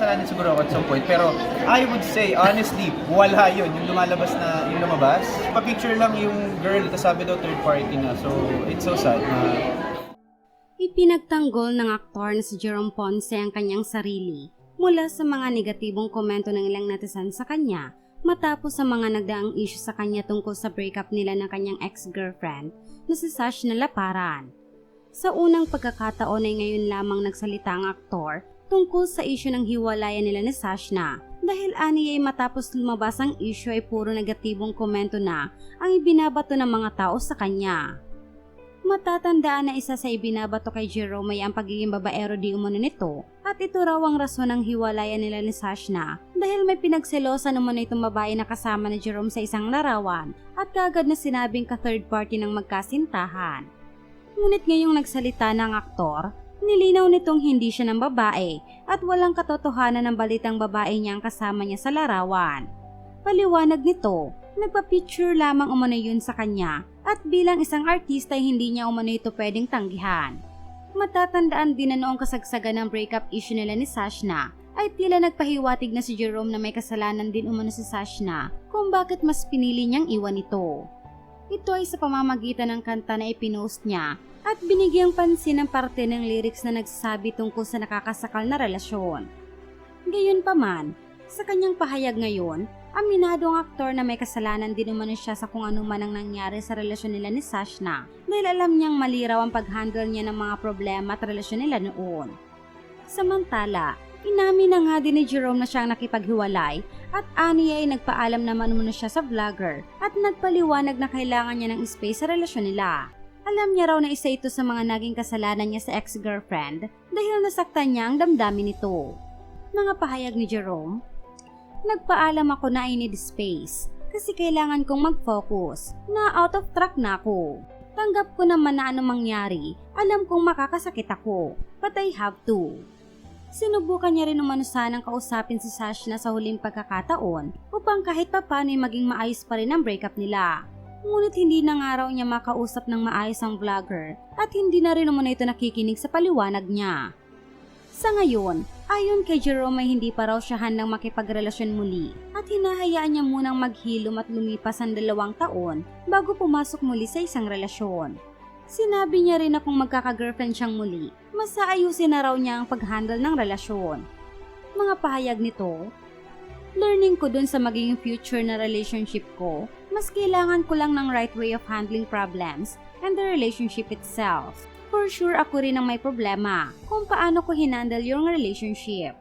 kasalanan siguro ako at some point. Pero I would say, honestly, wala yun. Yung lumalabas na, yung lumabas. Pa-picture lang yung girl, tapos sabi daw third party na. So, it's so sad na Ipinagtanggol ng aktor na si Jerome Ponce ang kanyang sarili mula sa mga negatibong komento ng ilang netizen sa kanya matapos sa mga nagdaang issue sa kanya tungkol sa breakup nila ng kanyang ex-girlfriend na si Sash na Laparan. Sa unang pagkakataon ay ngayon lamang nagsalita ang aktor tungkol sa issue ng hiwalayan nila ni Sash na dahil ani ay matapos lumabas ang issue ay puro negatibong komento na ang ibinabato ng mga tao sa kanya. Matatandaan na isa sa ibinabato kay Jerome ay ang pagiging babaero di umano nito at ito raw ang rason ng hiwalayan nila ni Sashna dahil may pinagselosan umano itong babae na kasama ni Jerome sa isang larawan at kagad na sinabing ka third party ng magkasintahan. Ngunit ngayong nagsalita ng aktor, nilinaw nitong hindi siya ng babae at walang katotohanan ng balitang babae niya ang kasama niya sa larawan. Paliwanag nito, nagpa-picture lamang umano yun sa kanya at bilang isang artista ay hindi niya umano ito pwedeng tanggihan. Matatandaan din na noong kasagsagan ng breakup issue nila ni Sashna ay tila nagpahiwatig na si Jerome na may kasalanan din umano si Sashna kung bakit mas pinili niyang iwan ito. Ito ay sa pamamagitan ng kanta na ipinost niya at binigyang pansin ang parte ng lyrics na nagsasabi tungkol sa nakakasakal na relasyon. Gayunpaman, sa kanyang pahayag ngayon, aminado ang aktor na may kasalanan din umano siya sa kung ano man ang nangyari sa relasyon nila ni Sashna dahil alam niyang maliraw ang pag-handle niya ng mga problema at relasyon nila noon. Samantala, inamin na nga din ni Jerome na siyang nakipaghiwalay at ani ay nagpaalam naman umano siya sa vlogger at nagpaliwanag na kailangan niya ng space sa relasyon nila. Alam niya raw na isa ito sa mga naging kasalanan niya sa ex-girlfriend dahil nasaktan niya ang damdamin nito. Mga pahayag ni Jerome, Nagpaalam ako na I need space kasi kailangan kong mag-focus na out of track na ako. Tanggap ko naman na ano mangyari, alam kong makakasakit ako, but I have to. Sinubukan niya rin umano sanang kausapin si Sashna sa huling pagkakataon upang kahit papano ay maging maayos pa rin ang breakup nila. Ngunit hindi na nga raw niya makausap ng maayos ang vlogger at hindi na rin umano ito nakikinig sa paliwanag niya. Sa ngayon, ayon kay Jerome ay hindi pa raw siya handang makipagrelasyon muli at hinahayaan niya munang maghilom at lumipas ang dalawang taon bago pumasok muli sa isang relasyon. Sinabi niya rin na kung magkaka-girlfriend siyang muli, mas aayusin na raw niya ang pag-handle ng relasyon. Mga pahayag nito, Learning ko dun sa magiging future na relationship ko, mas kailangan ko lang ng right way of handling problems and the relationship itself. For sure ako rin ang may problema kung paano ko hinandle yung relationship.